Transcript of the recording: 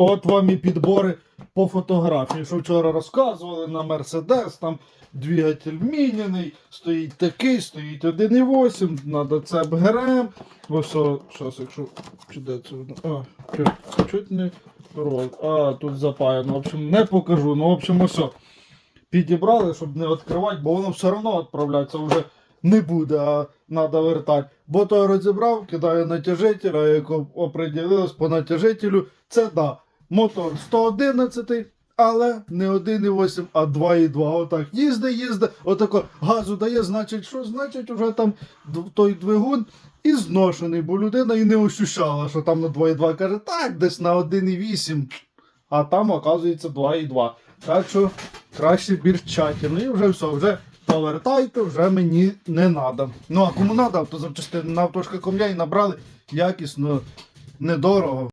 От вам і підбори по фотографії, що вчора розказували на Мерседес, там двигатель міняний, стоїть такий, стоїть 1,8, треба це ГРМ. Ось, щас, якщо чи це? А, чуть, чуть не рол. А, тут запаяно. В общем, не покажу. Ну, в общем, ось. Підібрали, щоб не відкривати, бо воно все одно відправлятися вже не буде, а треба вертати. Бо той розібрав, кидає натяжитель, а як оп- оприділилось по натяжителю, це да. Мотор 111, але не 1,8, а 2,2. Отак їзде, їзде, отако газу дає, значить, що? Значить, вже там той двигун і зношений, бо людина і не ощущала, що там на 2,2 каже, так, десь на 1,8, а там, оказується, 2,2. Так що краще більш тщательно. І вже все, вже повертайте, вже мені не треба. Ну а кому треба, то запчастини на автошка.com.ua і набрали якісно, недорого.